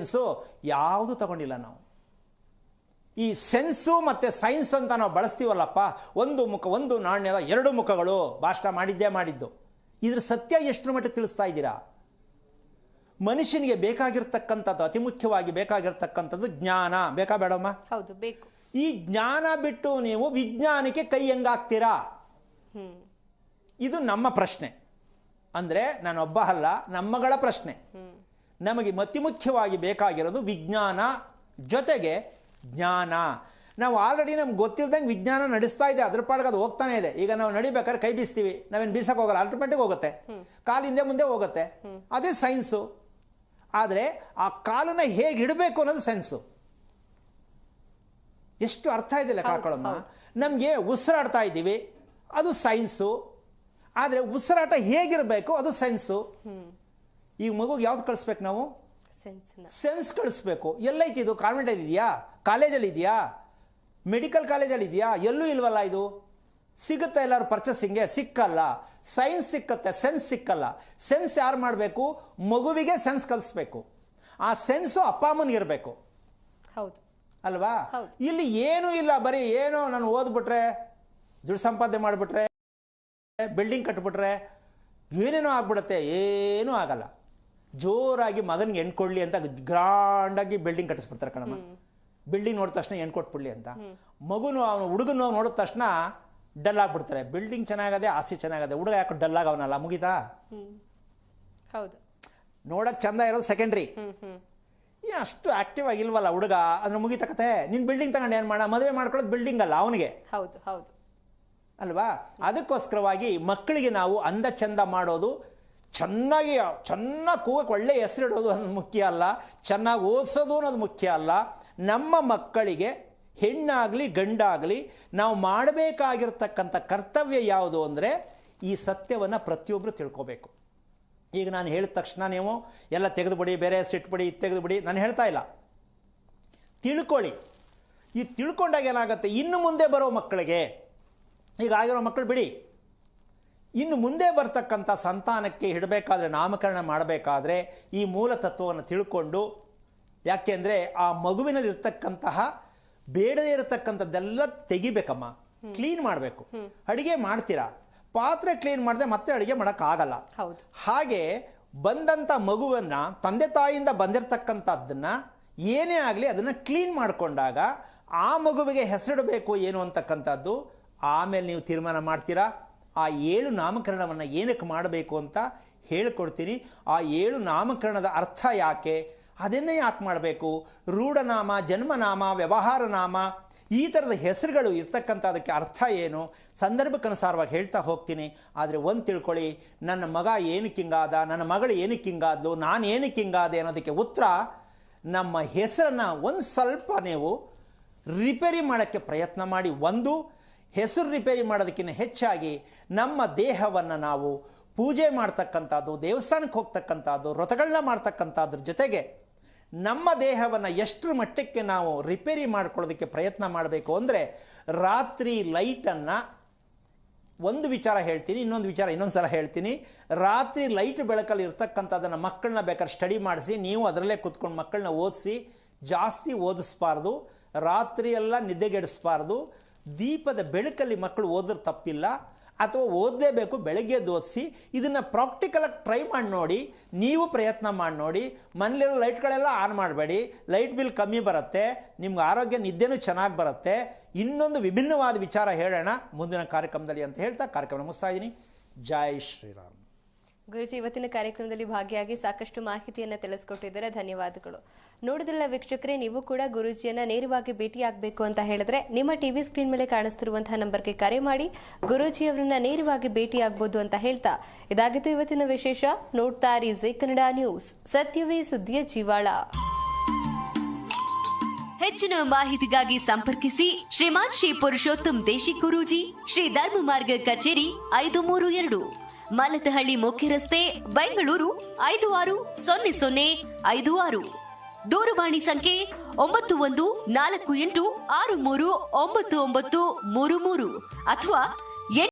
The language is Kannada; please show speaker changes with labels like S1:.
S1: ಸೈನ್ಸು ಯಾವುದು ತಗೊಂಡಿಲ್ಲ ನಾವು. ಈ ಸೆನ್ಸು ಮತ್ತೆ ಸೈನ್ಸ್ ಅಂತ ನಾವು ಬಳಸ್ತೀವಲ್ಲಪ್ಪ ಒಂದು ಮುಖ ಒಂದು ನಾಣ್ಯದ ಎರಡು ಮುಖಗಳು ಭಾಷಣ ಮಾಡಿದ್ದೇ ಮಾಡಿದ್ದು. ಇದ್ರ ಸತ್ಯ ಎಷ್ಟು ಮಟ್ಟ ತಿಳಿಸ್ತಾ ಇದ್ದೀರಾ? ಮನುಷ್ಯನಿಗೆ ಬೇಕಾಗಿರ್ತಕ್ಕಂಥದ್ದು ಅತಿ ಮುಖ್ಯವಾಗಿ ಬೇಕಾಗಿರ್ತಕ್ಕಂಥದ್ದು ಜ್ಞಾನ. ಬೇಕಾ ಬೇಡಮ್ಮ?
S2: ಹೌದು ಬೇಕು.
S1: ಈ ಜ್ಞಾನ ಬಿಟ್ಟು ನೀವು ವಿಜ್ಞಾನಕ್ಕೆ ಕೈ ಹೆಂಗಾಗ್ತೀರಾ? ಇದು ನಮ್ಮ ಪ್ರಶ್ನೆ. ಅಂದರೆ ನಾನೊಬ್ಬ ಅಲ್ಲ ನಮ್ಮಗಳ ಪ್ರಶ್ನೆ. ನಮಗೆ ಅತಿ ಮುಖ್ಯವಾಗಿ ಬೇಕಾಗಿರೋದು ವಿಜ್ಞಾನ ಜೊತೆಗೆ ಜ್ಞಾನ. ನಾವು ಆಲ್ರೆಡಿ ನಮ್ಗೆ ಗೊತ್ತಿಲ್ದಂಗೆ ವಿಜ್ಞಾನ ನಡೆಸ್ತಾ ಇದೆ ಅದ್ರ ಪಾಡ್ಗೆ ಅದು ಹೋಗ್ತಾನೆ ಇದೆ. ಈಗ ನಾವು ನಡಿಬೇಕಾದ್ರೆ ಕೈ ಬೀಸ್ತೀವಿ ನಾವೇನು ಬೀಸಕ್ಕೆ ಹೋಗಲ್ಲ ಆಲ್ಟರ್ಮೇಟಿವ್ ಹೋಗುತ್ತೆ. ಕಾಲಿಂದೆ ಹಿಂದೆ ಮುಂದೆ ಹೋಗುತ್ತೆ. ಅದೇ ಸೈನ್ಸು ಆದರೆ ಆ ಕಾಲನ್ನ ಹೇಗೆ ಇಡಬೇಕು ಅನ್ನೋದು ಸೈನ್ಸು ಎಷ್ಟು ಅರ್ಥ ಇದೆಯಲ್ಲ ಕಾಕೊಳಮ್ಮ ನಮಗೆ ಉಸಿರಾಡ್ತಾ ಇದ್ದೀವಿ ಅದು ಸೈನ್ಸು ಆದರೆ ಉಸಿರಾಟ ಹೇಗಿರಬೇಕು ಅದು ಸೈನ್ಸು ಈಗ ಮಗುಗೆ ಯಾವ್ದು ಕಳಿಸ್ಬೇಕು ನಾವು? ಸೆನ್ಸ್ ಕಳಿಸ್ಬೇಕು. ಎಲ್ಲೈತಿ ಇದು? ಕಾನ್ವೆಂಟಲ್ಲಿ ಇದೆಯಾ? ಕಾಲೇಜಲ್ಲಿ ಇದೆಯಾ? ಮೆಡಿಕಲ್ ಕಾಲೇಜಲ್ಲಿ ಇದೆಯಾ? ಎಲ್ಲೂ ಇಲ್ವಲ್ಲ ಇದು? ಸಿಗುತ್ತೆ ಎಲ್ಲರೂ ಪರ್ಚೇಸಿಂಗ್ಗೆ ಸಿಕ್ಕಲ್ಲ. ಸೈನ್ಸ್ ಸಿಕ್ಕತ್ತೆ. ಸೆನ್ಸ್ ಸಿಕ್ಕಲ್ಲ. ಸೆನ್ಸ್ ಯಾರು ಮಾಡಬೇಕು? ಮಗುವಿಗೆ ಸೆನ್ಸ್ ಕಲಿಸ್ಬೇಕು. ಆ ಸೆನ್ಸು ಅಪ್ಪ ಅಮ್ಮನಿಗೆ ಇರಬೇಕು.
S2: ಹೌದು.
S1: ಅಲ್ವಾ? ಇಲ್ಲಿ ಏನೂ ಇಲ್ಲ. ಬರೀ ಏನೋ ನಾನು ಓದ್ಬಿಟ್ರೆ ದುಡ್ಡು ಸಂಪಾದನೆ ಮಾಡಿಬಿಟ್ರೆ ಬಿಲ್ಡಿಂಗ್ ಕಟ್ಬಿಟ್ರೆ ಏನೇನೋ ಆಗ್ಬಿಡುತ್ತೆ? ಏನೂ ಆಗಲ್ಲ. ಜೋರಾಗಿ ಮಗನಿಗೆ ಹೆಣ್ಕೊಡ್ಲಿ ಅಂತ ಗ್ರಾಂಡಾಗಿ ಬಿಲ್ಡಿಂಗ್ ಕಟ್ಟಿಸ್ಬಿಡ್ತಾರೆ ಕಣಮ್ಮ. ಬಿಲ್ಡಿಂಗ್ ನೋಡಿದ ತಕ್ಷಣ ಹೆಣ್ ಕೊಟ್ಬಿಡ್ಲಿ ಅಂತ ಮಗುನು ಅವನು ಹುಡುಗನ ನೋಡಿದ ತಕ್ಷಣ ಡಲ್ ಆಗ್ಬಿಡ್ತಾರೆ. ಬಿಲ್ಡಿಂಗ್ ಚೆನ್ನಾಗದೆ ಆಸ್ತಿ ಚೆನ್ನಾಗದೆ. ಹುಡುಗ ಯಾಕೆ ಡಲ್ ಆಗವನಲ್ಲ ಮುಗಿತಾ?
S2: ಹೌದು.
S1: ನೋಡಕ್ ಚಂದ ಇರೋದು ಸೆಕೆಂಡ್ರಿ ಅಷ್ಟು ಆಕ್ಟಿವ್ ಆಗಿಲ್ವಲ್ಲ ಹುಡುಗ? ಅಂದ್ರೆ ಮುಗಿತಕತೆ ನಿನ್ ಬಿಲ್ಡಿಂಗ್ ತಗೊಂಡು ಏನ್ ಮಾಡ? ಮದುವೆ ಮಾಡ್ಕೊಳ್ಳೋದು ಬಿಲ್ಡಿಂಗ್ ಅಲ್ಲ ಅವನಿಗೆ.
S2: ಹೌದು ಹೌದು.
S1: ಅಲ್ವಾ? ಅದಕ್ಕೋಸ್ಕರವಾಗಿ ಮಕ್ಕಳಿಗೆ ನಾವು ಅಂದ ಚಂದ ಮಾಡೋದು ಚೆನ್ನಾಗಿ ಚೆನ್ನಾಗಿ ಕೂಗಕ್ಕೆ ಒಳ್ಳೆ ಹೆಸರಿಡೋದು ಅನ್ನೋದು ಮುಖ್ಯ ಅಲ್ಲ. ಚೆನ್ನಾಗಿ ಓದಿಸೋದು ಅನ್ನೋದು ಮುಖ್ಯ ಅಲ್ಲ. ನಮ್ಮ ಮಕ್ಕಳಿಗೆ ಹೆಣ್ಣಾಗಲಿ, ಗಂಡಾಗಲಿ ನಾವು ಮಾಡಬೇಕಾಗಿರ್ತಕ್ಕಂಥ ಕರ್ತವ್ಯ ಯಾವುದು ಅಂದರೆ ಈ ಸತ್ಯವನ್ನು ಪ್ರತಿಯೊಬ್ಬರು ತಿಳ್ಕೋಬೇಕು. ಈಗ ನಾನು ಹೇಳಿದ ತಕ್ಷಣ ನೀವು ಎಲ್ಲ ತೆಗೆದುಬಿಡಿ, ಬೇರೆ ಸಿಟ್ಬಿಡಿ ಇದು ತೆಗೆದುಬಿಡಿ, ನಾನು ಹೇಳ್ತಾ ಇಲ್ಲ. ತಿಳ್ಕೊಳ್ಳಿ. ಈ ತಿಳ್ಕೊಂಡಾಗ ಏನಾಗುತ್ತೆ? ಇನ್ನು ಮುಂದೆ ಬರೋ ಮಕ್ಕಳಿಗೆ, ಈಗ ಆಗಿರೋ ಮಕ್ಕಳು ಬಿಡಿ. ಇನ್ನು ಮುಂದೆ ಬರ್ತಕ್ಕಂಥ ಸಂತಾನಕ್ಕೆ ಇಡಬೇಕಾದ್ರೆ ನಾಮಕರಣ ಮಾಡಬೇಕಾದ್ರೆ ಈ ಮೂಲ ತತ್ವವನ್ನು ತಿಳ್ಕೊಂಡು ಯಾಕೆಂದರೆ ಆ ಮಗುವಿನಲ್ಲಿರ್ತಕ್ಕಂತಹ ಬೇಡದೇ ಇರತಕ್ಕಂಥದ್ದೆಲ್ಲ ತೆಗಿಬೇಕಮ್ಮ. ಕ್ಲೀನ್ ಮಾಡಬೇಕು. ಅಡುಗೆ ಮಾಡ್ತೀರಾ? ಪಾತ್ರೆ ಕ್ಲೀನ್ ಮಾಡಿದ್ರೆ ಮತ್ತೆ ಅಡುಗೆ ಮಾಡೋಕ್ಕಾಗಲ್ಲ.
S2: ಹೌದು.
S1: ಹಾಗೆ ಬಂದಂಥ ಮಗುವನ್ನು ತಂದೆ ತಾಯಿಯಿಂದ ಬಂದಿರತಕ್ಕಂಥದ್ದನ್ನು ಏನೇ ಆಗಲಿ ಅದನ್ನು ಕ್ಲೀನ್ ಮಾಡಿಕೊಂಡಾಗ ಆ ಮಗುವಿಗೆ ಹೆಸರಿಡಬೇಕು ಏನು ಅಂತಕ್ಕಂಥದ್ದು ಆಮೇಲೆ ನೀವು ತೀರ್ಮಾನ ಮಾಡ್ತೀರಾ? ಆ ಏಳು ನಾಮಕರಣವನ್ನು ಏನಕ್ಕೆ ಮಾಡಬೇಕು ಅಂತ ಹೇಳಿಕೊಡ್ತೀನಿ. ಆ ಏಳು ನಾಮಕರಣದ ಅರ್ಥ ಯಾಕೆ? ಅದನ್ನೇ ಯಾಕೆ ಮಾಡಬೇಕು? ರೂಢನಾಮ, ಜನ್ಮನಾಮ ವ್ಯವಹಾರ ನಾಮ ಈ ಥರದ ಹೆಸರುಗಳು ಇರ್ತಕ್ಕಂಥದಕ್ಕೆ ಅರ್ಥ ಏನು? ಸಂದರ್ಭಕ್ಕನುಸಾರವಾಗಿ ಹೇಳ್ತಾ ಹೋಗ್ತೀನಿ. ಆದರೆ ಒಂದು ತಿಳ್ಕೊಳ್ಳಿ, ನನ್ನ ಮಗ ಏನಕ್ಕೆ ಹಿಂಗಾದ? ನನ್ನ ಮಗಳು ಏನಕ್ಕೆ ಹಿಂಗಾದ್ಲು? ನಾನು ಏನಕ್ಕೆ ಹಿಂಗಾದೆ ಅನ್ನೋದಕ್ಕೆ ಉತ್ತರ, ನಮ್ಮ ಹೆಸರನ್ನು ಒಂದು ಸ್ವಲ್ಪ ನೀವು ರಿಪೇರಿ ಮಾಡೋಕ್ಕೆ ಪ್ರಯತ್ನ ಮಾಡಿ. ಒಂದು ಹೆಸರು ರಿಪೇರಿ ಮಾಡೋದಕ್ಕಿಂತ ಹೆಚ್ಚಾಗಿ ನಮ್ಮ ದೇಹವನ್ನು ನಾವು ಪೂಜೆ ಮಾಡ್ತಕ್ಕಂಥದ್ದು, ದೇವಸ್ಥಾನಕ್ಕೆ ಹೋಗ್ತಕ್ಕಂಥದ್ದು, ವ್ರತಗಳನ್ನ ಮಾಡ್ತಕ್ಕಂಥದ್ರ ಜೊತೆಗೆ ನಮ್ಮ ದೇಹವನ್ನು ಎಷ್ಟರ ಮಟ್ಟಕ್ಕೆ ನಾವು ರಿಪೇರಿ ಮಾಡ್ಕೊಳ್ಳೋದಕ್ಕೆ ಪ್ರಯತ್ನ ಮಾಡಬೇಕು ಅಂದರೆ ರಾತ್ರಿ ಲೈಟನ್ನು ಒಂದು ವಿಚಾರ ಹೇಳ್ತೀನಿ, ಇನ್ನೊಂದು ವಿಚಾರ, ಇನ್ನೊಂದು ಸಲ ಹೇಳ್ತೀನಿ. ರಾತ್ರಿ ಲೈಟ್ ಬೆಳಕಲ್ಲಿ ಇರ್ತಕ್ಕಂಥದ್ದನ್ನು ಮಕ್ಕಳನ್ನ ಬೇಕಾದ್ರೆ ಸ್ಟಡಿ ಮಾಡಿಸಿ, ನೀವು ಅದರಲ್ಲೇ ಕುತ್ಕೊಂಡು ಮಕ್ಕಳನ್ನ ಓದಿಸಿ, ಜಾಸ್ತಿ ಓದಿಸ್ಬಾರ್ದು, ರಾತ್ರಿಯೆಲ್ಲ ನಿದ್ದೆಗೆಡಿಸ್ಬಾರ್ದು. ದೀಪದ ಬೆಳಕಲ್ಲಿ ಮಕ್ಕಳು ಓದಿದ್ರೆ ತಪ್ಪಿಲ್ಲ ಅಥವಾ ಓದಲೇಬೇಕು, ಬೆಳಗ್ಗೆ ಓದಿಸಿ, ಇದನ್ನು ಪ್ರಾಕ್ಟಿಕಲಾಗಿ ಟ್ರೈ ಮಾಡಿ ನೋಡಿ, ನೀವು ಪ್ರಯತ್ನ ಮಾಡಿ ನೋಡಿ, ಮನೇಲಿರೋ ಲೈಟ್ಗಳೆಲ್ಲ ಆನ್ ಮಾಡಬೇಡಿ ಲೈಟ್ ಬಿಲ್ ಕಮ್ಮಿ ಬರುತ್ತೆ, ನಿಮ್ಗೆ ಆರೋಗ್ಯ, ನಿದ್ದೆನೂ ಚೆನ್ನಾಗಿ ಬರುತ್ತೆ. ಇನ್ನೊಂದು ವಿಭಿನ್ನವಾದ ವಿಚಾರ ಹೇಳೋಣ ಮುಂದಿನ ಕಾರ್ಯಕ್ರಮದಲ್ಲಿ ಅಂತ ಹೇಳ್ತಾ ಕಾರ್ಯಕ್ರಮ ಮುಗಿಸ್ತಾ ಇದ್ದೀನಿ. ಜೈ ಶ್ರೀರಾಮ್.
S2: ಗುರುಜಿ, ಇವತ್ತಿನ ಕಾರ್ಯಕ್ರಮದಲ್ಲಿ ಭಾಗಿಯಾಗಿ ಸಾಕಷ್ಟು ಮಾಹಿತಿಯನ್ನ ತಿಳಿಸ್ಕೊಟ್ಟಿದ್ದಾರೆ. ಧನ್ಯವಾದಗಳು. ನೋಡಿದ್ರಲ್ಲ ವೀಕ್ಷಕರೇ, ನೀವು ಕೂಡ ಗುರುಜಿಯನ್ನ ನೇರವಾಗಿ ಭೇಟಿಯಾಗಬೇಕು ಅಂತ ಹೇಳಿದ್ರೆ ನಿಮ್ಮ ಟಿವಿ ಸ್ಕ್ರೀನ್ ಮೇಲೆ ಕಾಣಿಸ್ತಿರುವಂತಹ ನಂಬರ್ಗೆ ಕರೆ ಮಾಡಿ, ಗುರುಜಿ ಅವರನ್ನ ನೇರವಾಗಿ ಭೇಟಿಯಾಗಬಹುದು ಅಂತ ಹೇಳ್ತಾ ಇದಾಗಿತ್ತು ಇವತ್ತಿನ ವಿಶೇಷ. ನೋಡ್ತಾ ಜಿ ಕನ್ನಡ ನ್ಯೂಸ್. ಸತ್ಯವೇ ಸುದ್ದಿಯ ಜೀವಾಳ.
S3: ಹೆಚ್ಚಿನ ಮಾಹಿತಿಗಾಗಿ ಸಂಪರ್ಕಿಸಿ ಶ್ರೀಮಾನ್ ಶ್ರೀ ಪುರುಷೋತ್ತಮ್ ದೇಶಿ ಗುರೂಜಿ, ಶ್ರೀ ಧರ್ಮ ಮಾರ್ಗ ಕಚೇರಿ ಐದು ಮೂರು ಎರಡು. ಮಲತಹಳ್ಳಿ ಮುಖ್ಯ ರಸ್ತೆ ಬೆಂಗಳೂರು ಐದು ಆರು ಸೊನ್ನೆ ಸೊನ್ನೆ ಐದು ಆರು. ದೂರವಾಣಿ ಸಂಖ್ಯೆ ಒಂಬತ್ತು ಒಂದು ನಾಲ್ಕು ಎಂಟು ಆರು ಮೂರು ಒಂಬತ್ತು ಒಂಬತ್ತು ಮೂರು ಮೂರು ಅಥವಾ